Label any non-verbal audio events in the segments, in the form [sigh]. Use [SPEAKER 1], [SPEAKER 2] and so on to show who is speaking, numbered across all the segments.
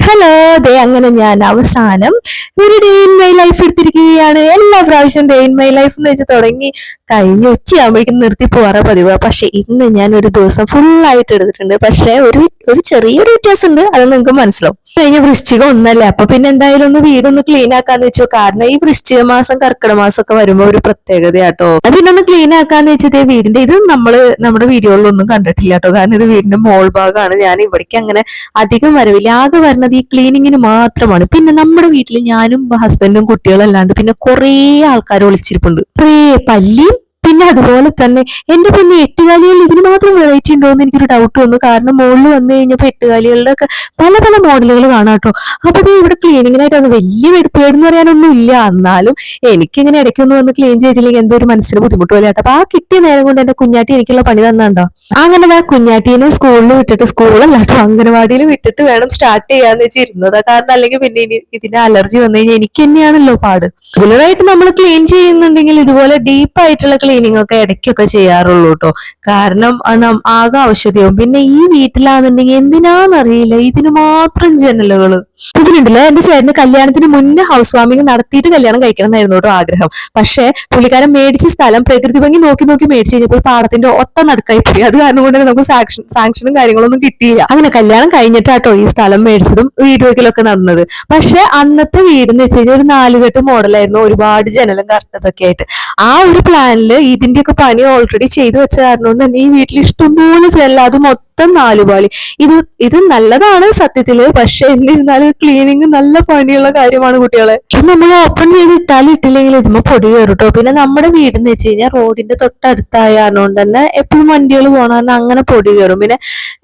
[SPEAKER 1] Hello ദേ അങ്ങനെ ഞാൻ അവസാനം ഒരു ഡേ ഇൻ മൈ ലൈഫ് എടുത്തിരിക്കുകയാണ്. എല്ലാ പ്രാവശ്യം ഡേ ഇൻ മൈ ലൈഫ് എന്ന് വെച്ച് തുടങ്ങി കഴിഞ്ഞ ഉച്ചയാകുമ്പോഴേക്കും നിർത്തി പോവാറ പതിവ്. പക്ഷെ ഇന്ന് ഞാൻ ഒരു ദിവസം ഫുൾ ആയിട്ട് എടുത്തിട്ടുണ്ട്. പക്ഷെ ഒരു ഒരു ചെറിയൊരു വ്യത്യാസം ഉണ്ട് അത് നിങ്ങൾക്ക് മനസ്സിലാവും. കഴിഞ്ഞ വൃശ്ചികം ഒന്നല്ലേ? അപ്പൊ പിന്നെ എന്തായാലും ഒന്ന് വീടൊന്ന് ക്ലീൻ ആക്കാന്ന് വെച്ചോ. കാരണം ഈ വൃശ്ചിക മാസം കർക്കിടക മാസം ഒക്കെ വരുമ്പോ ഒരു പ്രത്യേകതയാട്ടോ. അത് പിന്നെ ഒന്ന് ക്ലീൻ ആക്കാന്ന് വെച്ചത് വീടിന്റെ ഇത് നമ്മൾ നമ്മുടെ വീഡിയോകളിലൊന്നും കണ്ടിട്ടില്ല കേട്ടോ കാരണം ഇത് വീടിന്റെ മോൾ ഭാഗമാണ്. ഞാൻ ഇവിടേക്ക് അങ്ങനെ അധികം വരവില്ല. ആകെ വരുന്നത് ഈ ക്ലീനിങ്ങിന് മാത്രമാണ്. പിന്നെ നമ്മുടെ വീട്ടിൽ ഞാനും ഹസ്ബൻഡും കുട്ടികളും അല്ലാണ്ട് പിന്നെ കുറേ ആൾക്കാർ ഒളിച്ചിരിപ്പുണ്ട്. കുറേ പല്ലിയും പിന്നെ അതുപോലെ തന്നെ എന്റെ പിന്നെ എട്ടുകാലികളിൽ ഇതിന് മാത്രം വെറൈറ്റി ഉണ്ടോ എന്ന് എനിക്കൊരു ഡൗട്ട് വന്നു. കാരണം മുകളിൽ വന്നു കഴിഞ്ഞപ്പോൾ എട്ടുകാലികളുടെ ഒക്കെ പല പല മോഡലുകൾ കാണാം കേട്ടോ. അപ്പൊ ഇത് ഇവിടെ ക്ലീനിങ്ങിനായിട്ട് അത് വലിയ വെടിപ്പേടെന്ന് പറയാനൊന്നും ഇല്ല. എന്നാലും എനിക്കിങ്ങനെ ഇടയ്ക്കൊന്ന് വന്ന് ക്ലീൻ ചെയ്തില്ലെങ്കിൽ എന്തോ ഒരു മനസ്സിന് ബുദ്ധിമുട്ട് പോലെ കേട്ടോ. അപ്പൊ ആ കിട്ടിയ നേരം കൊണ്ട് എന്റെ കുഞ്ഞാട്ടി എനിക്കുള്ള പണി തന്നുണ്ടോ? അങ്ങനെ ആ കുഞ്ഞാട്ടീനെ സ്കൂളിൽ വിട്ടിട്ട് സ്കൂളല്ല കേട്ടോ അംഗനവാടിയിൽ വിട്ടിട്ട് വേണം സ്റ്റാർട്ട് ചെയ്യാന്ന് വെച്ചിരുന്നത് കാരണം അല്ലെങ്കിൽ പിന്നെ ഇനി ഇതിന് അലർജി വന്നു കഴിഞ്ഞാൽ എനിക്ക് തന്നെയാണല്ലോ പാട്. റെഗുലറായിട്ട് നമ്മൾ ക്ലീൻ ചെയ്യുന്നുണ്ടെങ്കിൽ ഇതുപോലെ ഡീപ്പ് ആയിട്ടുള്ള ക്ലീനിങ് ഒക്കെ ഇടയ്ക്കൊക്കെ ചെയ്യാറുള്ളൂ കേട്ടോ കാരണം ആകെ ഔഷധിയാവും. പിന്നെ ഈ വീട്ടിലാണെന്നുണ്ടെങ്കിൽ എന്തിനാന്നറിയില്ല. ഇതിന് മാത്രം ജനലുകൾ. ഇതിനുണ്ടല്ലോ. എന്റെ ചേട്ടന് കല്യാണത്തിന് മുന്നേ ഹൗസ് വാമിംഗ് നടത്തിയിട്ട് കല്യാണം കഴിക്കണം എന്നായിരുന്നു കേട്ടോ ആഗ്രഹം. പക്ഷേ പുള്ളിക്കാരൻ മേടിച്ച സ്ഥലം പ്രകൃതി ഭംഗി നോക്കി നോക്കി മേടിച്ച് കഴിഞ്ഞപ്പോൾ പാടത്തിന്റെ ഒത്ത നടുക്കായി പോയി. അത് കാരണം കൊണ്ട് നമുക്ക് സാങ്ഷനും കാര്യങ്ങളൊന്നും കിട്ടിയില്ല. അങ്ങനെ കല്യാണം കഴിഞ്ഞിട്ടാട്ടോ ഈ സ്ഥലം മേടിച്ചതും വീട് വെക്കലൊക്കെ നടന്നത്. പക്ഷെ അന്നത്തെ വീട് എന്ന് വെച്ച് കഴിഞ്ഞാൽ ഒരു നാലുകെട്ട് മോഡലായിരുന്നു ഒരുപാട് ജനലും കറക്റ്റതൊക്കെ ആയിട്ട്. ആ ഒരു പ്ലാനിൽ ഇതിന്റെയൊക്കെ പണി ഓൾറെഡി ചെയ്തു വെച്ച കാരണം തന്നെ ഈ വീട്ടിൽ ഇഷ്ടംപോലെ അത് മൊത്തം നാലുപാളി ഇത് ഇത് നല്ലതാണ് സത്യത്തിൽ. പക്ഷെ എന്നിരുന്നാലും ക്ലീനിങ് നല്ല പണിയുള്ള കാര്യമാണ് കുട്ടികളെ. ഇത് നമ്മൾ ഓപ്പൺ ചെയ്ത് ഇട്ടാലും ഇട്ടില്ലെങ്കിൽ ഇതുമ്പോ പൊടി കയറും കേട്ടോ പിന്നെ നമ്മുടെ വീടെന്ന് വെച്ച് കഴിഞ്ഞാൽ റോഡിന്റെ തൊട്ടടുത്തായ കാരണം തന്നെ എപ്പോഴും വണ്ടികൾ പോകണം അങ്ങനെ പൊടി കയറും പിന്നെ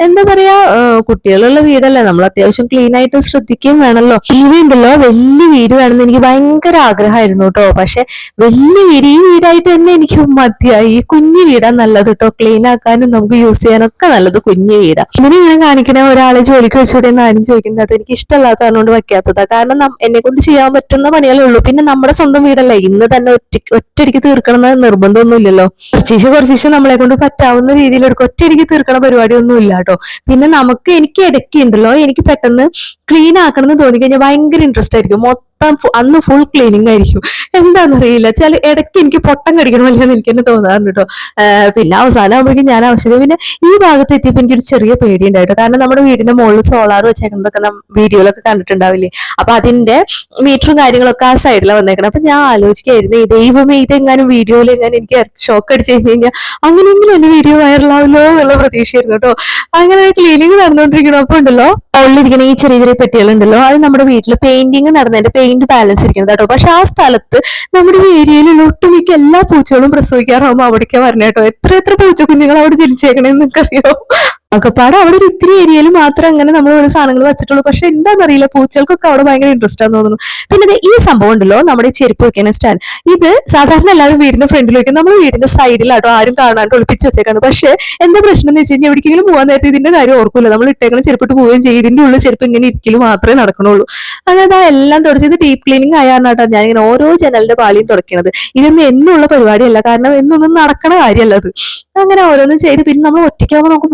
[SPEAKER 1] എന്താ പറയാ കുട്ടികളുള്ള വീടല്ലേ. നമ്മൾ അത്യാവശ്യം ക്ലീൻ ആയിട്ട് ശ്രദ്ധിക്കുകയും വേണമല്ലോ ഈ വീടുണ്ടല്ലോ വലിയ വീട് വേണമെന്ന് എനിക്ക് ഭയങ്കര ആഗ്രഹമായിരുന്നു കേട്ടോ പക്ഷെ വലിയ വീട് ഈ വീടായിട്ട് തന്നെ എനിക്ക് മതിയായി. ഈ കുഞ്ഞു വീടാ നല്ലത് കേട്ടോ ക്ലീൻ ആക്കാനും നമുക്ക് യൂസ് ചെയ്യാനൊക്കെ നല്ലത്. കുഞ്ഞു വീടാ. ഇങ്ങനെ ഇങ്ങനെ കാണിക്കണ ഒരാളെ ജോലിക്ക് വെച്ചുകൂടെ ആരും ചോദിക്കുന്നത് എനിക്ക് ഇഷ്ടമല്ലാത്തതുകൊണ്ട് വെക്കാത്തതാ കാരണം എന്നെ കൊണ്ട് ചെയ്യാൻ പറ്റുന്ന പണികളേ ഉള്ളൂ. പിന്നെ നമ്മുടെ സ്വന്തം വീടല്ലേ? ഇന്ന് തന്നെ ഒറ്റ ഒറ്റയടിക്ക് തീർക്കണം എന്ന് നിർബന്ധമൊന്നുമില്ലല്ലോ. കുറച്ചീശെ കുറച്ചീശെ നമ്മളെ കൊണ്ട് പറ്റാവുന്ന രീതിയിൽ എടുക്കും. ഒറ്റയടിക്ക് തീർക്കണ പരിപാടിയൊന്നും ഇല്ല കേട്ടോ. പിന്നെ നമുക്ക് എനിക്ക് ഇടയ്ക്ക് ഉണ്ടല്ലോ. എനിക്ക് പെട്ടെന്ന് ക്ലീൻ ആക്കണം എന്ന് തോന്നി കഴിഞ്ഞാൽ ഭയങ്കര ഇൻട്രസ്റ്റ് ആയിരിക്കും. മൊത്തം അന്ന് ഫുൾ ക്ലീനിങ് ആയിരിക്കും. എന്താണെന്നറിയില്ല. ചില ഇടയ്ക്ക് എനിക്ക് പൊട്ടം എന്ന് എനിക്ക് തന്നെ തോന്നാറുണ്ട് കേട്ടോ പിന്നെ അവസാനം ആകുമ്പോഴേക്കും ഞാൻ ആവശ്യമില്ല പിന്നെ ഈ ഭാഗത്ത് എത്തിയപ്പോൾ എനിക്കൊരു ചെറിയ പേടി ഉണ്ടായിട്ടോ കാരണം നമ്മുടെ വീടിന്റെ മുകളിൽ സോളാർ വെച്ചേക്കുന്നതൊക്കെ വീഡിയോയിലൊക്കെ കണ്ടിട്ടുണ്ടാവില്ലേ? അപ്പൊ അതിന്റെ മീറ്ററും കാര്യങ്ങളൊക്കെ ആ സൈഡിലാണ് വന്നേക്കണം. അപ്പൊ ഞാൻ ആലോചിക്കായിരുന്നു ദൈവമേ ഇതെങ്ങാനും വീഡിയോയിൽ എങ്ങനെ എനിക്ക് ഷോക്ക് അടിച്ചു കഴിഞ്ഞ് കഴിഞ്ഞാൽ അങ്ങനെയെങ്കിലും എന്റെ വീഡിയോ വൈറലാവല്ലോ എന്നുള്ള പ്രതീക്ഷയായിരുന്നു കേട്ടോ അങ്ങനെ ക്ലീനിങ് നടന്നുകൊണ്ടിരിക്കണം അപ്പൊ ഉണ്ടല്ലോ ഉള്ളിരിക്കുന്ന ഈ ചെറിയ ചെറിയ പെട്ടികളുണ്ടല്ലോ അത് നമ്മുടെ വീട്ടിൽ പെയിന്റിങ് നടന്നതിന്റെ പെയിന്റ് ബാലൻസ് ഇരിക്കുന്നത് കേട്ടോ. പക്ഷെ ആ സ്ഥലത്ത് നമ്മുടെ ഏരിയയിലുള്ള ഒട്ടുമിക്ക എല്ലാ പൂച്ചകളും പ്രസവിക്കാറാകുമ്പോൾ അവിടേക്കാ വരണേട്ടോ എത്ര എത്ര പൂച്ച കുഞ്ഞുങ്ങൾ അവിടെ ജനിച്ചേക്കണേന്ന് നിങ്ങൾക്കറിയോ ഒക്കെപ്പാടെ അവിടെ ഒരു ഇത്തിരി ഏരിയയിൽ മാത്രം അങ്ങനെ നമ്മൾ ഓരോ സാധനങ്ങൾ വെച്ചിട്ടുള്ളൂ. പക്ഷെ എന്താണെന്നറിയില്ല പൂച്ചകൾക്കൊക്കെ അവിടെ ഭയങ്കര ഇൻട്രസ്റ്റ് ആണെന്ന് തോന്നുന്നു. പിന്നെ ഈ സംഭവം ഉണ്ടല്ലോ നമ്മുടെ ചെരുപ്പ് വെക്കുന്ന സ്റ്റാൻഡ് ഇത് സാധാരണ എല്ലാവരും വീടിന്റെ ഫ്രണ്ടിൽ വെക്കും. നമ്മൾ വീടിന്റെ സൈഡിലാട്ടോ ആരും കാണാണ്ട് ഒളിപ്പിച്ച് വെച്ചേക്കാണ്. പക്ഷെ എന്താ പ്രശ്നം എന്ന് വെച്ച് കഴിഞ്ഞാൽ എവിടേക്കെങ്കിലും പോകാൻ നേരത്തെ ഇതിന്റെ കാര്യം ഓർക്കില്ല നമ്മൾ ഇട്ടേക്കണ ചെരുപ്പിട്ട് പോവുകയും ചെയ്യും. ഇതിന്റെ ഉള്ളിൽ ചെരുപ്പ് ഇങ്ങനെ ഇരിക്കലും മാത്രമേ നടക്കണുള്ളൂ. അങ്ങനെ ആ എല്ലാം തുടച്ചത് ഡീപ് ക്ലീനിങ് ആയാണാട്ടോ ഇങ്ങനെ ഓരോ ജനലിന്റെ പാളിയും തുടയ്ക്കണത് ഇതൊന്നും എന്നുള്ള പരിപാടിയല്ല. കാരണം എന്നൊന്നും നടക്കണ കാര്യമല്ല അത്. അങ്ങനെ ഓരോന്നും ചെയ്ത് പിന്നെ നമ്മൾ ഒറ്റയ്ക്കാവുമ്പോൾ നമുക്ക്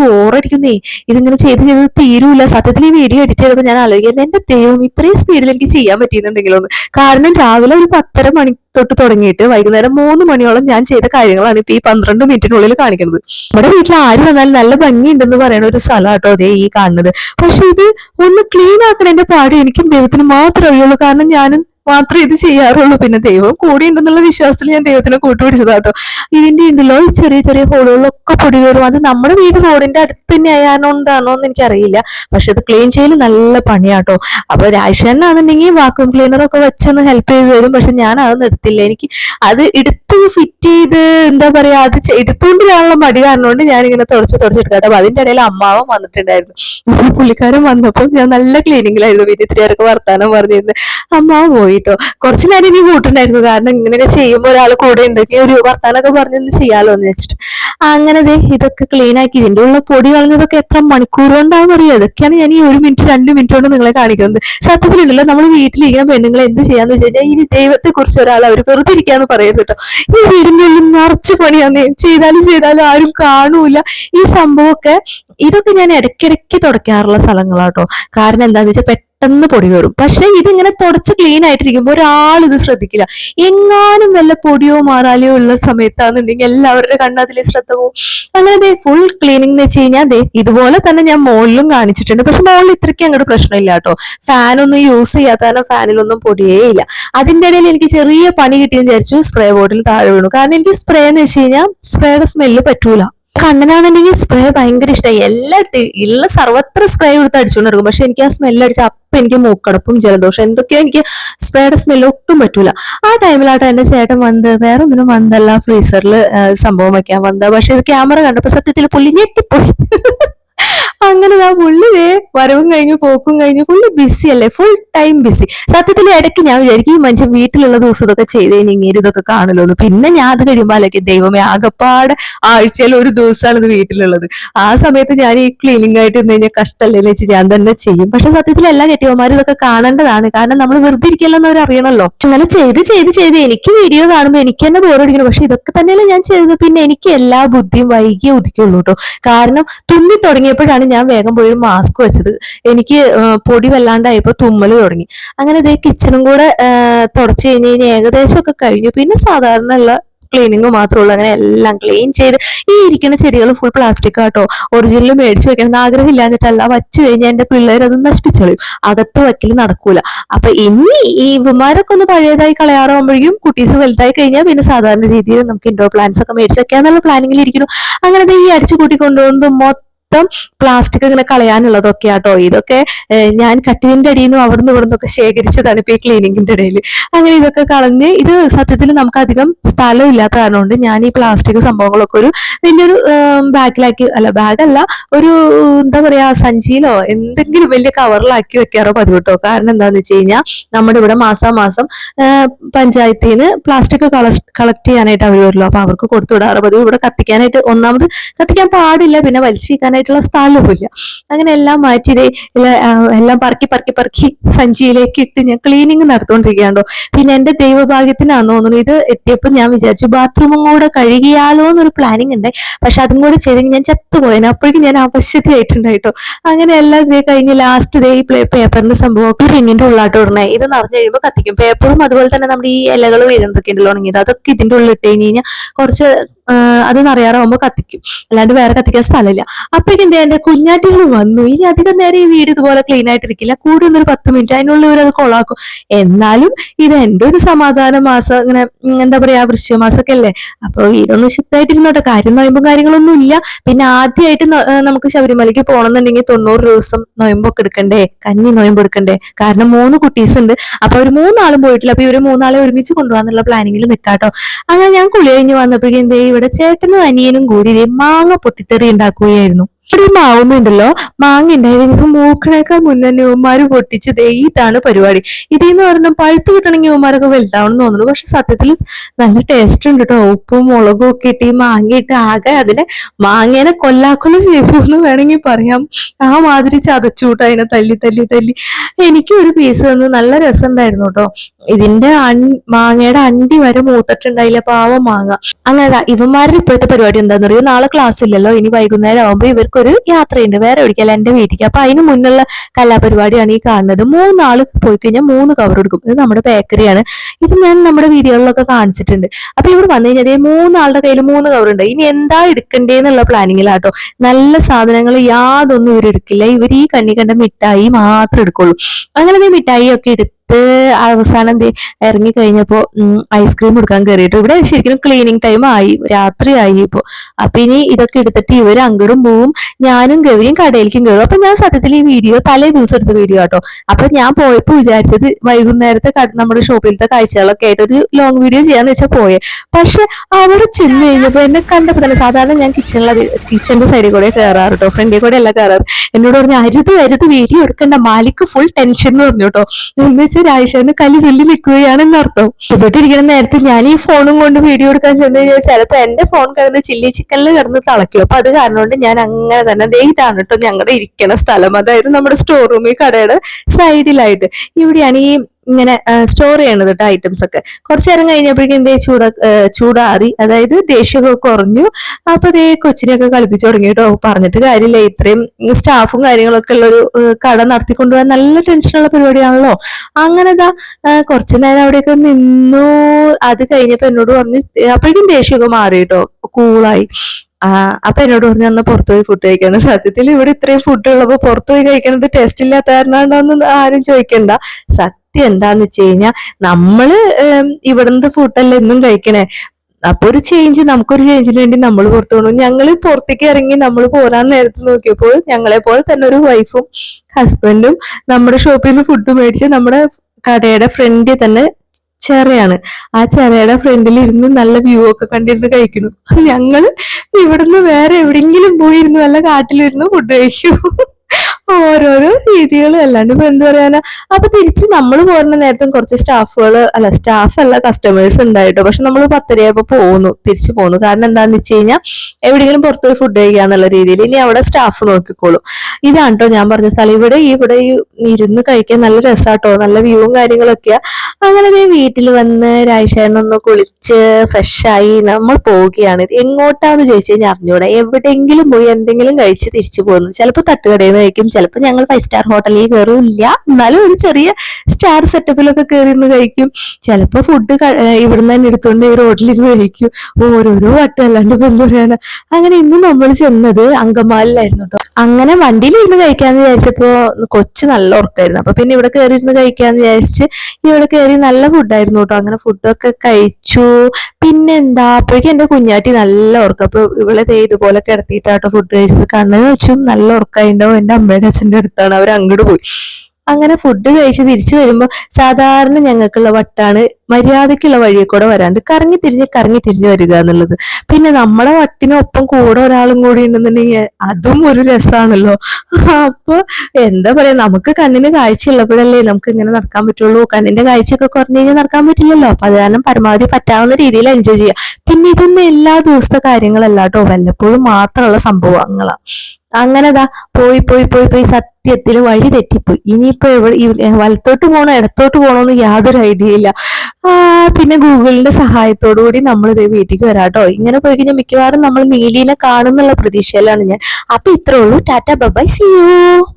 [SPEAKER 1] ബോറടിക്കുന്നേ ഇതിങ്ങനെ ചെയ്ത് ചെയ്ത് തീരൂല. സത്യത്തിൽ ഈ വീഡിയോ എഡിറ്റ് ചെയ്തപ്പോൾ ഞാൻ ആലോചിക്കുന്നത് എന്റെ ദൈവം ഇത്രയും സ്പീഡിൽ എനിക്ക് ചെയ്യാൻ പറ്റിയെന്നുണ്ടെങ്കിലോ കാരണം രാവിലെ ഒരു പത്തര മണി തൊട്ട് തുടങ്ങിയിട്ട് വൈകുന്നേരം മൂന്ന് മണിയോളം ഞാൻ ചെയ്ത കാര്യങ്ങളാണ് ഇപ്പൊ ഈ പന്ത്രണ്ട് മിനിറ്റിനുള്ളിൽ കാണിക്കുന്നത്. നമ്മുടെ വീട്ടിൽ ആര് വന്നാൽ നല്ല ഭംഗിയുണ്ടെന്ന് പറയുന്ന ഒരു സ്ഥലം കേട്ടോ അതേ ഈ കാണുന്നത്. പക്ഷെ ഇത് ഒന്ന് ക്ലീൻ ആക്കണതിന്റെ പാട് എനിക്കും ദൈവത്തിന് മാത്രമേ അറിയുള്ളൂ. കാരണം ഞാനും മാത്രമേ ഇത് ചെയ്യാറുള്ളൂ. പിന്നെ ദൈവം കൂടി ഉണ്ടെന്നുള്ള വിശ്വാസത്തിൽ ഞാൻ ദൈവത്തിനെ കൂട്ടുപിടിച്ചതാ കേട്ടോ ഇതിന്റെ ഉണ്ടല്ലോ ഈ ചെറിയ ചെറിയ ഹോളുകളൊക്കെ പൊടി കയറും. അത് നമ്മുടെ വീട് റോഡിന്റെ അടുത്ത് തന്നെ ആയാണോന്താണോ എന്ന് എനിക്കറിയില്ല. പക്ഷെ അത് ക്ലീൻ ചെയ്യൽ നല്ല പണിയാട്ടോ. അപ്പൊ രാജേഷനാണെന്നുണ്ടെങ്കിൽ വാക്യൂം ക്ലീനറൊക്കെ വെച്ചൊന്ന് ഹെൽപ്പ് ചെയ്ത് തരും. പക്ഷെ ഞാൻ അതൊന്നും എടുത്തില്ല. എനിക്ക് അത് എടുത്ത് ഫിറ്റ് ചെയ്ത് എന്താ പറയാ അത് എടുത്തുകൊണ്ടിരാനുള്ള മടി കാരണം കൊണ്ട് ഇങ്ങനെ തുടച്ച് തുടച്ചെടുക്കാം അപ്പൊ അതിന്റെ ഇടയിൽ അമ്മാവൻ വന്നിട്ടുണ്ടായിരുന്നു. പുള്ളിക്കാരൻ വന്നപ്പോൾ ഞാൻ നല്ല ക്ലീനിങ്ങിലായിരുന്നു പേർക്ക് വർത്താനം പറഞ്ഞിരുന്നു. അമ്മാവൻ പോയിട്ടോ കുറച്ചു നേരം ഇനി കൂട്ടുണ്ടായിരുന്നു. കാരണം ഇങ്ങനെ ചെയ്യുമ്പോൾ ഒരാൾ കൂടെ ഉണ്ടെങ്കിൽ ഒരു വർത്താനൊക്കെ പറഞ്ഞൊന്ന് ചെയ്യാലോ എന്ന് വെച്ചിട്ട് അങ്ങനെ ഇതൊക്കെ ക്ലീൻ ആക്കി. ഇതിന്റെ ഉള്ള പൊടി കളഞ്ഞതൊക്കെ എത്ര മണിക്കൂർ കൊണ്ടാണെന്ന് അറിയാം ഇതൊക്കെയാണ് ഞാൻ ഈ ഒരു മിനിറ്റ് രണ്ട് മിനിറ്റ് കൊണ്ട് നിങ്ങളെ കാണിക്കുന്നത്. സത്യത്തിലുണ്ടല്ലോ നമ്മൾ വീട്ടിലിരിക്കുന്ന പെണ്ണുങ്ങൾ എന്ത് ചെയ്യാന്ന് വെച്ച് കഴിഞ്ഞാൽ ഇനി ദൈവത്തെ കുറിച്ച് ഒരാൾ അവർ വെറുതെ ഇരിക്കാന്ന് പറയുന്നത് കേട്ടോ. ഈ വീടിന്റെ ഉള്ളിൽ നിറച്ച് പണിയാന്ന് ചെയ്താലും ചെയ്താലും ആരും കാണൂല. ഈ സംഭവമൊക്കെ ഇതൊക്കെ ഞാൻ ഇടയ്ക്കിടയ്ക്ക് തുടയ്ക്കാറുള്ള സ്ഥലങ്ങളാട്ടോ. കാരണം എന്താന്ന് വെച്ചാൽ പെട്ടെന്ന് പൊടി കയറും. പക്ഷെ ഇതിങ്ങനെ തുടച്ച് ക്ലീൻ ആയിട്ടിരിക്കുമ്പോൾ ഒരാൾ ഇത് ശ്രദ്ധിക്കില്ല. എങ്ങാനും വല്ല പൊടിയോ മാറാലിയോ ഉള്ള സമയത്താണെന്നുണ്ടെങ്കിൽ എല്ലാവരുടെ കണ്ണതിലെ ശ്രദ്ധ പോകും അങ്ങനെ ദേ ഫുൾ ക്ലീനിങ് എന്ന് വെച്ച് കഴിഞ്ഞാൽ ദേ ഇതുപോലെ തന്നെ ഞാൻ മോളിലും കാണിച്ചിട്ടുണ്ട്. പക്ഷെ മോളിൽ ഇത്രയ്ക്ക് അങ്ങോട്ട് പ്രശ്നമില്ല കേട്ടോ ഫാനൊന്നും യൂസ് ചെയ്യാത്ത ഫാനിലൊന്നും പൊടിയേ ഇല്ല. അതിന്റെ ഇടയിൽ എനിക്ക് ചെറിയ പണി കിട്ടിയെന്ന് വിചാരിച്ചു സ്പ്രേ ബോട്ടിൽ താഴെ വീണു. കാരണം എനിക്ക് സ്പ്രേ എന്ന് വെച്ച് കഴിഞ്ഞാൽ സ്പ്രേയുടെ സ്മെല്ല് പറ്റൂല. കണ്ണനാണെന്നുണ്ടെങ്കിൽ സ്പ്രേ ഭയങ്കര ഇഷ്ടമായി എല്ലാ ഉള്ള സർവത്ര സ്പ്രേ കൊടുത്ത് അടിച്ചുകൊണ്ടിരിക്കും പക്ഷെ എനിക്ക് ആ സ്മെല്ല് അടിച്ച അപ്പൊ എനിക്ക് മൂക്കടപ്പും ജലദോഷം എന്തൊക്കെയോ എനിക്ക് സ്പ്രേയുടെ സ്മെല്ല് ഒട്ടും പറ്റൂല. ആ ടൈമിലാട്ടോ എന്റെ ചേട്ടൻ വന്ന് വേറെ ഒന്നിനും വന്നല്ല ഫ്രീസറിൽ സംഭവം വെക്കാൻ വന്നത് പക്ഷെ ഇത് ക്യാമറ കണ്ടപ്പോ സത്യത്തിൽ പുള്ളി ഞെട്ടിപ്പോയി. [laughs] അങ്ങനെ ആ പുള്ളി വരവും കഴിഞ്ഞു പോക്കും കഴിഞ്ഞു. പുള്ളി ബിസി അല്ലേ? ഫുൾ ടൈം ബിസി സത്യത്തിൽ ഇടയ്ക്ക് ഞാൻ വിചാരിക്കും ഈ മനുഷ്യൻ വീട്ടിലുള്ള ദിവസം ഇതൊക്കെ ചെയ്ത് ഇങ്ങനെ ഇതൊക്കെ കാണുമല്ലോ എന്ന് പിന്നെ ഞാൻ അത് കഴിയുമ്പോൾ അല്ലെങ്കിൽ ദൈവമേ ആകപ്പാട് ആഴ്ചയിൽ ഒരു ദിവസമാണ് ഇത് വീട്ടിലുള്ളത്. ആ സമയത്ത് ഞാൻ ഈ ക്ലീനിങ് ആയിട്ട് നിന്ന് കഴിഞ്ഞാൽ കഷ്ടമല്ലേ എന്ന് വെച്ച് ഞാൻ തന്നെ ചെയ്യും. പക്ഷെ സത്യത്തിൽ എല്ലാ കെട്ടിയവന്മാരും ഇതൊക്കെ കാണേണ്ടതാണ്. കാരണം നമ്മൾ വെറുതെ ഇരിക്കില്ലെന്ന് അവർ അറിയണമല്ലോ അങ്ങനെ ചെയ്ത് ചെയ്ത് ചെയ്ത് എനിക്ക് വീഡിയോ കാണുമ്പോൾ എനിക്ക് തന്നെ ബോറടിക്കണം പക്ഷെ ഇതൊക്കെ തന്നെയല്ലേ ഞാൻ ചെയ്തത്. പിന്നെ എനിക്ക് എല്ലാ ബുദ്ധിയും വൈകിയേ ഉദിക്കുള്ളൂ കേട്ടോ കാരണം തുന്നി തുടങ്ങിയപ്പോഴാണ് ഞാൻ വേഗം പോയി ഒരു മാസ്ക് വെച്ചത്. എനിക്ക് പൊടി വല്ലാണ്ടായപ്പോ തുമ്മൽ തുടങ്ങി. അങ്ങനെ ഇതേ കിച്ചണും കൂടെ തുടച്ച് കഴിഞ്ഞ് കഴിഞ്ഞാൽ ഏകദേശം ഒക്കെ കഴിഞ്ഞു. പിന്നെ സാധാരണ ഉള്ള ക്ലീനിങ് മാത്രമേ ഉള്ളൂ. അങ്ങനെ എല്ലാം ക്ലീൻ ചെയ്ത് ഈ ഇരിക്കുന്ന ചെടികൾ ഫുൾ പ്ലാസ്റ്റിക് ആട്ടോ. ഒറിജിനൽ മേടിച്ചു വെക്കണം ആഗ്രഹം ആഗ്രഹമില്ലാഞ്ഞിട്ടല്ല. വച്ചു കഴിഞ്ഞാൽ എന്റെ പിള്ളേർ അത് നശിപ്പിച്ചോളും അകത്ത് വയ്ക്കൽ നടക്കൂല. അപ്പൊ ഇനി ഈ ഇവമാരൊക്കെ ഒന്ന് പഴയതായി കളയാറാകുമ്പോഴേക്കും കുട്ടീസ് വലുതായി കഴിഞ്ഞാൽ പിന്നെ സാധാരണ രീതിയിൽ നമുക്ക് ഇൻഡോർ പ്ലാന്റ്സ് ഒക്കെ മേടിച്ച് വെക്കാന്നുള്ള പ്ലാനിങ്ങിൽ ഇരിക്കുന്നു. അങ്ങനെ ഈ അടിച്ചു കൂട്ടി കൊണ്ടുപോകുന്നത് മൊത്തം പ്ലാസ്റ്റിക് ഇങ്ങനെ കളയാനുള്ളതൊക്കെ ആട്ടോ ഇതൊക്കെ ഞാൻ കട്ടിലിന്റെ അടിയിൽ നിന്നും അവിടുന്ന് ഇവിടെ നിന്നൊക്കെ ശേഖരിച്ചതാണ് ഇപ്പൊ ഈ ക്ലീനിങ്ങിന്റെ ഇടയിൽ അങ്ങനെ ഇതൊക്കെ കളഞ്ഞ് ഇത് സത്യത്തിൽ നമുക്ക് അധികം സ്ഥലം ഇല്ലാത്ത കാരണം കൊണ്ട് ഞാൻ ഈ പ്ലാസ്റ്റിക് സംഭവങ്ങളൊക്കെ ഒരു വലിയൊരു ബാഗിലാക്കി അല്ല ബാഗല്ല ഒരു എന്താ പറയാ സഞ്ചിയിലോ എന്തെങ്കിലും വലിയ കവറിലാക്കി വെക്കാറോ പതിവ് കേട്ടോ കാരണം എന്താന്ന് വെച്ച് കഴിഞ്ഞാൽ നമ്മുടെ ഇവിടെ മാസാമാസം പഞ്ചായത്തിൽ നിന്ന് പ്ലാസ്റ്റിക് കളക്ട് ചെയ്യാനായിട്ട് അവർ വരുമല്ലോ അപ്പൊ അവർക്ക് കൊടുത്തു വിടാറ് പതിവ്. ഇവിടെ കത്തിക്കാനായിട്ട് ഒന്നാമത് കത്തിക്കാൻ പാടില്ല. പിന്നെ വലിച്ചു വെക്കാനായിട്ടുള്ള സ്ഥലവുമില്ല. അങ്ങനെ എല്ലാം മാറ്റി എല്ലാം പറക്കി പറക്കി പറക്കി സഞ്ചിയിലേക്ക് ഇട്ട് ഞാൻ ക്ലീനിങ് നടത്തുകൊണ്ടിരിക്കുകയാണോ പിന്നെ എന്റെ ദൈവഭാഗ്യത്തിനാന്ന് തോന്നുന്നു. ഇത് എത്തിയപ്പോൾ ഞാൻ വിചാരിച്ചു ബാത്റൂമും കൂടെ കഴുകിയാലോ എന്നൊരു പ്ലാനിങ് ഉണ്ട്. പക്ഷെ അതും കൂടെ ചെയ്തെങ്കിൽ ഞാൻ ചത്തുപോയേനെ അപ്പോഴേക്കും ഞാൻ അവശതയായിട്ടുണ്ടായിട്ടോ. അങ്ങനെ എല്ലാം ഇതേ കഴിഞ്ഞ് ലാസ്റ്റ് ദേ ഈ പേപ്പറിന്റെ സംഭവമൊക്കെ ഒക്കെ റിങ്ങിന്റെ ഉള്ളാട്ട് ഉടനെ ഇത് നിറഞ്ഞു കഴിയുമ്പോൾ കത്തിക്കും. പേപ്പറും അതുപോലെ തന്നെ നമ്മുടെ ഈ ഇലകൾ വീഴുന്നതൊക്കെ ഉണ്ടല്ലോ ഉണങ്ങിയത്. അതൊക്കെ ഇതിന്റെ ഉള്ളിൽ ഇട്ട് കഴിഞ്ഞ് കഴിഞ്ഞാൽ കുറച്ച് അത് നിറയാറാകുമ്പോൾ കത്തിക്കും. അല്ലാണ്ട് വേറെ കത്തിക്കാൻ സ്ഥലമില്ല. അപ്പോഴേക്കും എന്റെ കുഞ്ഞാറ്റികൾ വന്നു. ഇനി അധികം നേരം ഈ വീട് ഇതുപോലെ ക്ലീൻ ആയിട്ടിരിക്കില്ല. കൂടി ഒരു പത്ത് മിനിറ്റ് അതിനുള്ളിൽ ഇവരത് കൊളാക്കും. എന്നാലും ഇത് എന്റെ ഒരു സമാധാന മാസം. ഇങ്ങനെ എന്താ പറയാ വൃശ്യമാസമൊക്കെ അല്ലേ അപ്പൊ വീടൊന്ന് ശുദ്ധമായിട്ടിരുന്നോട്ടെ. കാര്യം നോയമ്പും കാര്യങ്ങളൊന്നും ഇല്ല. പിന്നെ ആദ്യമായിട്ട് നമുക്ക് ശബരിമലയ്ക്ക് പോകണമെന്നുണ്ടെങ്കിൽ തൊണ്ണൂറ് ദിവസം നോയമ്പൊക്കെ എടുക്കണ്ടേ? കഞ്ഞി നോയമ്പ് എടുക്കണ്ടേ? കാരണം മൂന്ന് കുട്ടീസ് ഉണ്ട്. അപ്പൊ ഒരു മൂന്നാളും പോയിട്ടില്ല. അപ്പൊ ഇവർ മൂന്നാളെ ഒരുമിച്ച് കൊണ്ടുപോകാന്നുള്ള പ്ലാനിങ്ങിൽ നിൽക്കാട്ടോ അങ്ങനെ ഞാൻ കുളി കഴിഞ്ഞ് വന്നപ്പോഴേക്കും ദേ ഇവിടെ ചേട്ടനും അനിയനും കൂടി മാങ്ങ പൊട്ടിത്തെറി ഉണ്ടാക്കുകയായിരുന്നു. ഈ മാവുന്നുണ്ടല്ലോ മാങ്ങ മൂക്കണേക്കാൾ മുന്നേ ന്യൂമാര് പൊട്ടിച്ച് ദേ ഇതാണ് പരിപാടി. ഇതെന്ന് പറഞ്ഞാൽ പഴുത്ത് കിട്ടണമെങ്കിൽ ന്യൂമാരൊക്കെ വലുതാവണം തോന്നുന്നു. പക്ഷെ സത്യത്തിൽ നല്ല ടേസ്റ്റ് ഉണ്ട് കേട്ടോ ഉപ്പും മുളകും ഒക്കെ ഇട്ട് ഈ മാങ്ങ ഇട്ട് ആകെ അതിനെ മാങ്ങേനെ കൊല്ലാക്കൊല്ല ചെയ്തു എന്ന് വേണമെങ്കിൽ പറയാം. ആ മാതിരി ചതച്ചൂട്ടോ അതിനെ തല്ലി തല്ലി തല്ലി. എനിക്ക് ഒരു പീസ് തന്ന് നല്ല രസം ഉണ്ടായിരുന്നു കേട്ടോ ഇതിന്റെ മാങ്ങയുടെ അണ്ടി വരെ മൂത്തിട്ടുണ്ടായില്ല പാവം മാങ്ങ. അങ്ങനെ ഇവന്മാരുടെ ഇപ്പോഴത്തെ പരിപാടി എന്താണെന്ന് അറിയാം നാളെ ക്ലാസ് ഇല്ലല്ലോ. ഇനി വൈകുന്നേരം ആവുമ്പോൾ ഇവർക്കൊരു യാത്രയുണ്ട്. വേറെ എവിടേക്കല്ല എന്റെ വീട്ടിലേക്ക് അപ്പൊ അതിന് മുന്നുള്ള കലാപരിപാടിയാണ് ഈ കാണുന്നത്. മൂന്നാൾ പോയി കഴിഞ്ഞാൽ മൂന്ന് കവർ എടുക്കും. ഇത് നമ്മുടെ ബേക്കറിയാണ് ഇത് ഞാൻ നമ്മുടെ വീഡിയോകളിലൊക്കെ കാണിച്ചിട്ടുണ്ട്. അപ്പൊ ഇവിടെ വന്നു കഴിഞ്ഞാൽ മൂന്നാളുടെ കയ്യിൽ മൂന്ന് കവർ ഉണ്ട്. ഇനി എന്താ എടുക്കണ്ടേന്നുള്ള പ്ലാനിങ്ങിലാട്ടോ നല്ല സാധനങ്ങൾ യാതൊന്നും ഇവർ എടുക്കില്ല. ഇവർ ഈ കണ്ണി കണ്ട മിഠായി മാത്രം എടുക്കുള്ളൂ. അങ്ങനെ മിഠായി ഒക്കെ എടുത്ത് അവസാനം എന്ത് ഇറങ്ങി കഴിഞ്ഞപ്പോ ഐസ്ക്രീം കൊടുക്കാൻ കയറിയിട്ടു ഇവിടെ ശരിക്കും ക്ലീനിങ് ടൈം ആയി രാത്രി ആയി ഇപ്പോ. അപ്പൊ ഇനി ഇതൊക്കെ എടുത്തിട്ട് ഇവർ അങ്ങോട്ടും പോവും ഞാനും ഗൗരിയും കടയിലേക്കും കയറും അപ്പൊ ഞാൻ സത്യത്തിൽ ഈ വീഡിയോ തലേ ദിവസം എടുത്ത വീഡിയോ ആട്ടോ. അപ്പൊ ഞാൻ പോയപ്പോ വിചാരിച്ചത് വൈകുന്നേരത്തെ നമ്മുടെ ഷോപ്പിലത്തെ കാഴ്ചകളൊക്കെ ആയിട്ട് ഒരു ലോങ് വീഡിയോ ചെയ്യാന്ന് വെച്ചാൽ പോയെ. പക്ഷെ അവിടെ ചെന്ന് കഴിഞ്ഞപ്പോ എന്നെ കണ്ടപ്പോ തന്നെ സാധാരണ ഞാൻ കിച്ചണിലെ കിച്ചണിന്റെ സൈഡിൽ കൂടെ കയറാറ് കേട്ടോ ഫ്രണ്ടിൽ കൂടെ അല്ല കയറാറ് എന്നോട് പറഞ്ഞു അരുത് അരുത് വീഡിയോ എടുക്കണ്ട. മാലിക്ക് ഫുൾ ടെൻഷൻ എന്ന് പറഞ്ഞു കേട്ടോ എന്ന് വെച്ചാൽ രാജേഷന് കലി തെല്ലി നിൽക്കുകയാണെന്ന് അർത്ഥം. ഇവിട്ടിരിക്കുന്ന നേരത്തെ ഞാൻ ഈ ഫോണും കൊണ്ട് വീഡിയോ എടുക്കാൻ ചെന്ന് കഴിഞ്ഞാൽ എന്റെ ഫോൺ കിടന്ന് ചില്ലി ചിക്കനിൽ കിടന്ന് തളക്കും അപ്പൊ അത് കാരണം കൊണ്ട് ഞാൻ അങ്ങനെ തന്നെ ദേ ഇതാണ് കേട്ടോ ഞങ്ങളുടെ ഇരിക്കണ സ്ഥലം. അതായത് നമ്മുടെ സ്റ്റോർ റൂമിൽ കടയുടെ സൈഡിലായിട്ട് ഇവിടെയാണ് ഈ ഇങ്ങനെ സ്റ്റോർ ചെയ്യണത് കേട്ടോ ഐറ്റംസ് ഒക്കെ. കുറച്ചു നേരം കഴിഞ്ഞപ്പോഴേക്കും എന്തേ ചൂട ചൂടാറി. അതായത് ദേഷ്യമൊക്കെ കുറഞ്ഞു. അപ്പൊ ദേ കൊച്ചിനെയൊക്കെ കളിപ്പിച്ചു തുടങ്ങി കേട്ടോ പറഞ്ഞിട്ട് കാര്യമില്ല. ഇത്രയും സ്റ്റാഫും കാര്യങ്ങളൊക്കെ ഉള്ള ഒരു കട നടത്തിക്കൊണ്ടുപോകാൻ നല്ല ടെൻഷനുള്ള പരിപാടിയാണല്ലോ. അങ്ങനെ ഇതാ കുറച്ചു നേരം അവിടെയൊക്കെ നിന്നു. അത് കഴിഞ്ഞപ്പോ എന്നോട് പറഞ്ഞു അപ്പോഴേക്കും ദേഷ്യമൊക്കെ മാറി കേട്ടോ കൂളായി അപ്പൊ എന്നോട് പറഞ്ഞു അന്ന് പുറത്തു പോയി ഫുഡ് കഴിക്കുന്നത് സത്യത്തിൽ ഇവിടെ ഇത്രയും ഫുഡ് ഉള്ളപ്പോ പുറത്തു പോയി കഴിക്കുന്നത് ടേസ്റ്റ് ഇല്ലാത്ത കാരണമാണോന്ന് ആരും ചോദിക്കണ്ട. സത്യം എന്താന്ന് വെച്ച് കഴിഞ്ഞാൽ നമ്മൾ ഇവിടുന്ന് ഫുഡല്ലേ എന്നും കഴിക്കണേ. അപ്പൊ ഒരു ചേഞ്ച് നമുക്കൊരു ചേഞ്ചിന് വേണ്ടി നമ്മൾ പുറത്തു പോകണം ഞങ്ങൾ പുറത്തേക്ക് ഇറങ്ങി നമ്മൾ പോരാൻ നേരത്ത് നോക്കിയപ്പോൾ ഞങ്ങളെ പോലെ തന്നെ ഒരു വൈഫും ഹസ്ബൻഡും നമ്മുടെ ഷോപ്പിൽ നിന്ന് ഫുഡ് മേടിച്ച് നമ്മുടെ കടയുടെ ഫ്രണ്ടിൽ തന്നെ ചെറയാണ്. ആ ചെറയുടെ ഫ്രണ്ടിൽ ഇരുന്ന് നല്ല വ്യൂ ഒക്കെ കണ്ടിരുന്ന് കഴിക്കുന്നു. ഞങ്ങൾ ഇവിടുന്ന് വേറെ എവിടെയെങ്കിലും പോയിരുന്നു വല്ല കാട്ടിലിരുന്ന് ഫുഡ് കഴിക്കും. ഓരോരോ രീതികളും അല്ലാണ്ട് ഇപ്പൊ എന്ത് പറയാനാ? അപ്പൊ തിരിച്ച് നമ്മൾ പോരുന്ന നേരത്തും കുറച്ച് സ്റ്റാഫുകൾ അല്ല സ്റ്റാഫ് അല്ല കസ്റ്റമേഴ്സ് ഉണ്ടായിട്ടോ? പക്ഷെ നമ്മൾ പത്തരയായപ്പോ പോകുന്നു തിരിച്ചു പോകുന്നു കാരണം എന്താന്ന് വെച്ച് കഴിഞ്ഞാൽ എവിടെയെങ്കിലും പുറത്ത് ഫുഡ് കഴിക്കാന്നുള്ള രീതിയിൽ ഇനി അവിടെ സ്റ്റാഫ് നോക്കിക്കോളും. ഇതാണ് കേട്ടോ ഞാൻ പറഞ്ഞ സ്ഥലം. ഇവിടെ ഇവിടെ ഇരുന്ന് കഴിക്കാൻ നല്ല രസാട്ടോ? നല്ല വ്യൂവും കാര്യങ്ങളൊക്കെയാ. അങ്ങനെ ദേ വീട്ടിൽ വന്ന് രാജശേഖരനൊന്ന് കുളിച്ച് ഫ്രഷായി നമ്മൾ പോവുകയാണ്. ഇത് എങ്ങോട്ടാന്ന് ചോദിച്ചു കഴിഞ്ഞാൽ അറിഞ്ഞൂടെ. എവിടെയെങ്കിലും പോയി എന്തെങ്കിലും കഴിച്ച് തിരിച്ചു പോകുന്നു ചിലപ്പോൾ തട്ടുകടയിൽ നിന്ന് കഴിക്കും ചിലപ്പോൾ ഞങ്ങൾ ഫൈവ് സ്റ്റാർ ഹോട്ടലിൽ കയറില്ല എന്നാലും ഒരു ചെറിയ സ്റ്റാർ സെറ്റപ്പിലൊക്കെ കയറി കഴിക്കും. ചിലപ്പോൾ ഫുഡ് ഇവിടുന്ന് തന്നെ എടുത്തുകൊണ്ട് ഈ റോഡിലിരുന്ന് കഴിക്കും. ഓരോരോ വട്ടം അല്ലാണ്ട് ഇപ്പൊ എന്താ അങ്ങനെ ഇന്ന് നമ്മൾ ചെന്നത് അങ്കമാലിലായിരുന്നു കേട്ടോ അങ്ങനെ വണ്ടിയിൽ ഇരുന്ന് കഴിക്കാന്ന് വിചാരിച്ചപ്പോ കൊച്ചു നല്ല ഉറക്കായിരുന്നു. അപ്പൊ പിന്നെ ഇവിടെ കയറി ഇരുന്ന് കഴിക്കാന്ന് വിചാരിച്ച് ഇവിടെ കയറി നല്ല ഫുഡായിരുന്നു കേട്ടോ അങ്ങനെ ഫുഡൊക്കെ കഴിച്ചു. പിന്നെന്താ? അപ്പോഴേക്കും എന്റെ കുഞ്ഞാട്ടി നല്ല ഉറക്കം. അപ്പൊ ഇവളെ ദേ ഇതുപോലെ കിടത്തിയിട്ടാട്ടോ ഫുഡ് കഴിച്ചത്. കണ്ണെന്ന് വെച്ചും. നല്ല ഉറക്കായിണ്ടാവും. എന്റെ അമ്മയുടെ അച്ഛന്റെ അടുത്താണ് അവർ അങ്ങോട്ട് പോയി. അങ്ങനെ ഫുഡ് കഴിച്ച് തിരിച്ചു വരുമ്പോൾ സാധാരണ ഞങ്ങൾക്കുള്ള വട്ടാണ് മര്യാദക്കുള്ള വഴിയെ കൂടെ വരാണ്ട് കറങ്ങി തിരിഞ്ഞ് കറങ്ങി തിരിഞ്ഞ് വരിക എന്നുള്ളത്. പിന്നെ നമ്മുടെ വട്ടിനൊപ്പം കൂടെ ഒരാളും കൂടി ഉണ്ടെന്നുണ്ടെങ്കിൽ അതും ഒരു രസമാണല്ലോ അപ്പോൾ എന്താ പറയാ നമുക്ക് കണ്ണിന് കാഴ്ച ഉള്ളപ്പോഴല്ലേ നമുക്ക് ഇങ്ങനെ നടക്കാൻ പറ്റുള്ളൂ. കണ്ണിന്റെ കാഴ്ചയൊക്കെ കുറഞ്ഞു കഴിഞ്ഞാൽ നടക്കാൻ പറ്റില്ലല്ലോ. അപ്പൊ അത് കാരണം പരമാവധി പറ്റാവുന്ന രീതിയിൽ എൻജോയ് ചെയ്യാം പിന്നെ ഇതൊന്നും എല്ലാ ദിവസത്തെ കാര്യങ്ങളല്ല കേട്ടോ. വല്ലപ്പോഴും മാത്രമുള്ള സംഭവങ്ങളാ. അങ്ങനെതാ പോയി പോയി പോയി പോയി സത്യത്തിൽ വഴി തെറ്റിപ്പോയി. ഇനിയിപ്പോ എവിടെ വലത്തോട്ട് പോകണോ ഇടത്തോട്ട് പോകണോന്ന് യാതൊരു ഐഡിയ ഇല്ല. ആ പിന്നെ ഗൂഗിളിന്റെ സഹായത്തോടു കൂടി നമ്മൾ ഇത് വീട്ടിലേക്ക് വരാട്ടോ. ഇങ്ങനെ പോയി കഴിഞ്ഞാൽ മിക്കവാറും നമ്മൾ നീലീനെ കാണുന്നുള്ള പ്രതീക്ഷയിലാണ് ഞാൻ. അപ്പൊ ഇത്രേ ഉള്ളൂ. Tata bye see you.